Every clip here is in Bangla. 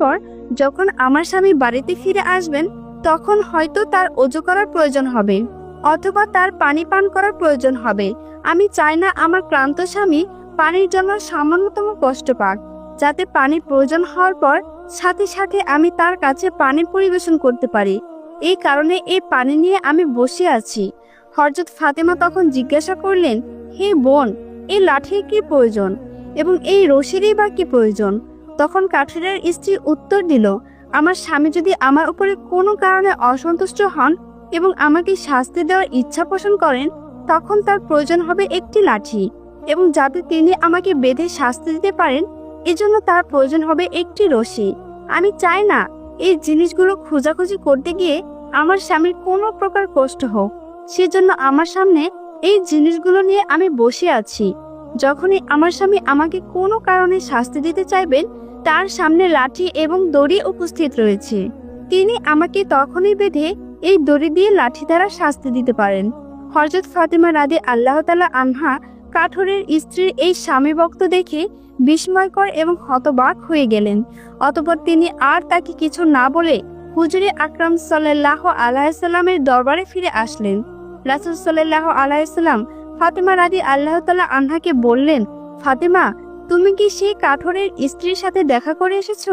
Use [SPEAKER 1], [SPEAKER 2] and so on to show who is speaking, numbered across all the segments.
[SPEAKER 1] পর যখন আমার স্বামী বাড়িতে ফিরে আসবেন, তখন হয়তো তার অজু করার প্রয়োজন হবে, অথবা তার পানি পান করার প্রয়োজন হবে। আমি চাই না আমার ক্লান্ত স্বামী পানির জন্য সামান্যতম কষ্ট পাক, যাতে পানির প্রয়োজন হওয়ার পর সাথে সাথে আমি তার কাছে পানি পরিবেশন করতে পারি। এই কারণে এই পানি নিয়ে আমি বসে আছি। হরজত ফাতেমা তখন জিজ্ঞাসা করলেন, হে বোন, এই লাঠির কি প্রয়োজন? এবং এই রশিরই বা কি প্রয়োজন? তখন কাঠুরের স্ত্রী উত্তর দিল, আমার স্বামী যদি আমার উপরে কোনো কারণে অসন্তুষ্ট হন এবং আমাকে শাস্তি দেওয়ার ইচ্ছা পোষণ করেন, তখন তার প্রয়োজন হবে একটি লাঠি এবং যাতে তিনি আমাকে বেঁধে শাস্তি দিতে পারেন, এজন্য তার প্রয়োজন হবে একটি রশি। আমি চাই না এই জিনিসগুলো খোঁজাখুঁজি করতে গিয়ে আমার স্বামীর কোনো প্রকার কষ্ট হোক। সেজন্য আমার সামনে এই জিনিসগুলো নিয়ে আমি বসে আছি। যখনই আমার স্বামী আমাকে কোনো কারণে শাস্তি দিতে চাইবেন তার সামনে লাঠি এবং দড়ি উপস্থিত রয়েছে। তিনি আমাকে তখনই বেঁধে এই দড়ি দিয়ে লাঠি দ্বারা শাস্তি দিতে পারেন। হরজত ফাতেমা রাদে আল্লাহ তালা আনহা কাঠরের স্ত্রীর এই স্বামী ভক্ত দেখে বিস্ময়কর এবং হতবাক হয়ে গেলেন। অতপর তিনি আর তাকে কিছু না বলে হুজুরে আকরাম সাল্লাহ আলাহিসাল্লামের দরবারে ফিরে আসলেন। রাসুল সাল্লাহ আলাহিসাল্লাম ফাতেমা রাদি আল্লাহ তালা আনহাকে বললেন, ফাতেমা তুমি কি সেই কাঠরের স্ত্রীর সাথে দেখা করে এসেছ?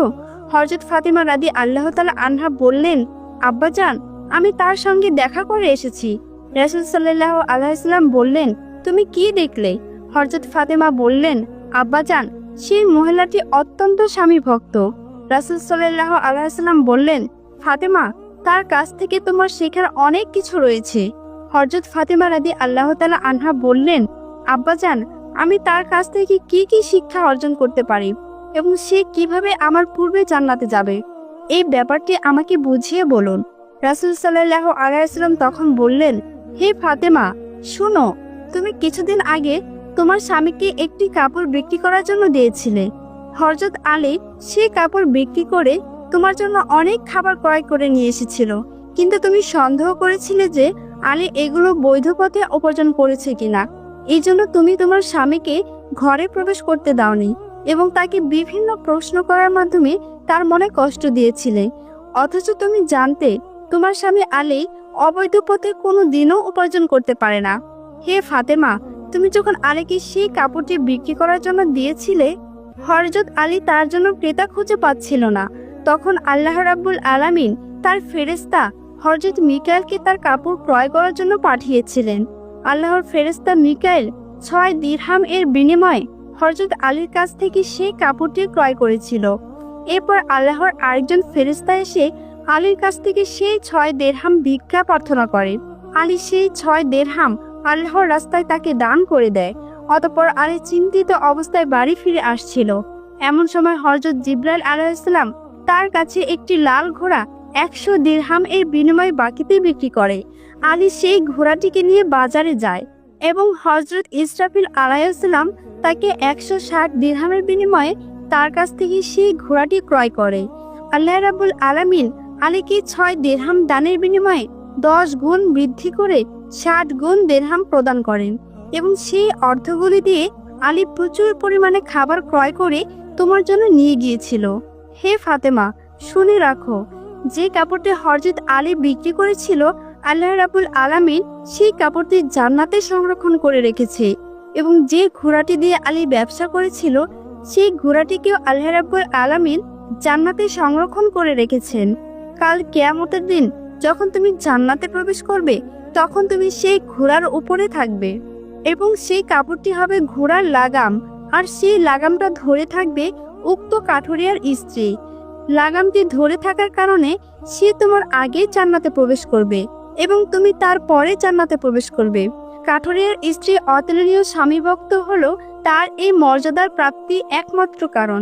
[SPEAKER 1] হরজত ফাতেমা রাদি আল্লাহ তালা আনহা বললেন, আব্বাজান, আমি তার সঙ্গে দেখা করে এসেছি। রাসুল সাল্লাহ আলাইসাল্লাম বললেন, তুমি কি দেখলে? হরজত ফাতেমা বললেন, আব্বাজান, সেই মহিলাটি অত্যন্ত স্বামী ভক্ত। রাসুল সাল্লাহ আলাইসাল্লাম বললেন, ফাতেমা, তার কাছ থেকে তোমার শেখার অনেক কিছু রয়েছে। হরজত ফাতেমা রাদি আল্লাহ তালা আনহা বললেন, আব্বাজান আমি তার কাছ থেকে কি কি শিক্ষা অর্জন করতে পারি এবং সে কীভাবে আমার পূর্বে জান্নাতে যাবে? এই ব্যাপারটি আমাকে বুঝিয়ে বলুন। রাসুল সাল্লাহ আলাইসাল্লাম তখন বললেন, হে ফাতেমা, শুনো, তুমি কিছুদিন আগে তোমার স্বামীকে একটি কাপড় বিক্রি করার জন্য দিয়েছিলে। হরজত আলী সেই কাপড় বিক্রি করে তোমার জন্য অনেক খাবার ক্রয় করে নিয়ে এসেছিল। কিন্তু তুমি সন্দেহ করেছিলে যে আলী এগুলো বৈধ পথে উপার্জন করেছে কিনা। এই জন্য তুমি তোমার স্বামীকে ঘরে প্রবেশ করতে দাওনি এবং তাকে বিভিন্ন প্রশ্ন করার মাধ্যমে তার মনে কষ্ট দিয়েছিলে। অথচ তুমি জানতে তোমার স্বামী আলী অবৈধ পথে কোনো দিনও উপার্জন করতে পারে না। হে ফাতেমা, তুমি যখন আলীকে সেই কাপড়টি বিক্রি করার জন্য দিয়েছিলে হরজত আলী তার জন্য ক্রেতা খুঁজে পাচ্ছিল না। তখন আল্লাহ রাব্বুল আলামিন তার ফেরেস্তা হরজত মিকাইলকে তার কাপড় ক্রয় করার জন্য পাঠিয়েছিলেন। আল্লাহর ফেরেস্তা মিকাইল ছয় দিরহাম এর বিনিময়ে হরজত আলীর কাছ থেকে সেই কাপড়টি ক্রয় করেছিল। এরপর আল্লাহর আরেকজন ফেরেস্তা এসে আলীর কাছ থেকে সেই ছয় দেড়হাম ভিক্ষা প্রার্থনা করে। আলী সেই ছয় দেড়হাম আল্লাহর রাস্তায় তাকে দান করে দেয়, অতপর আলী চিন্তিত অবস্থায় বাড়ি ফিরে আসছিল। এমন সময় হরজত জিব্রাইল আলাইসাল্লাম তার কাছে একটি লাল ঘোড়া একশো দেড়হাম এর বিনিময়ে বাকিতে বিক্রি করে। আলী সেই ঘোড়াটিকে নিয়ে বাজারে যায় এবং হজরত ইসরাফিল আলাইসাল্লাম তাকে একশো ষাট দিরহামের বিনিময়ে তার কাছ থেকে সেই ঘোড়াটি ক্রয় করে। আল্লাহ রাবুল আলামিন আলীকে ছয় দেড়হাম দানের বিনিময়ে দশ গুণ বৃদ্ধি করে ষাট গুণ দেড়হাম প্রদান করেন এবং সেই অর্থগুলি দিয়ে আলী প্রচুর পরিমাণে খাবার ক্রয় করে তোমার জন্য নিয়ে গিয়েছিল। হে ফাতেমা, শুনে রাখো, যে কাপড়টি হরজিত আলী বিক্রি করেছিল আল্লাহ রাবুল আলামিন সেই কাপড়টি জান্নাতে সংরক্ষণ করে রেখেছে এবং যে ঘোড়াটি দিয়ে আলী ব্যবসা করেছিল, সেই ঘোড়াটিকেও আল্লাহ রাবুল আলামিন জান্নাতে সংরক্ষণ করে রেখেছেন। কাল কেয়ামতের দিন যখন তুমি জান্নাতে প্রবেশ করবে, তখন তুমি সেই ঘোড়ার উপরে থাকবে এবং সেই কাপড়টি হবে ঘোড়ার লাগাম আর সেই লাগামটা ধরে থাকবে উক্ত কাঠুরিয়ার স্ত্রী। লাগামটি ধরে থাকার কারণে সে তোমার আগে জান্নাতে প্রবেশ করবে। এবং তুমি তার পরে জান্নাতে প্রবেশ করবে। কাঠুরিয়ার স্ত্রী অতুলনীয় স্বামী ভক্ত হলো তার এই মর্যাদার প্রাপ্তি একমাত্র কারণ।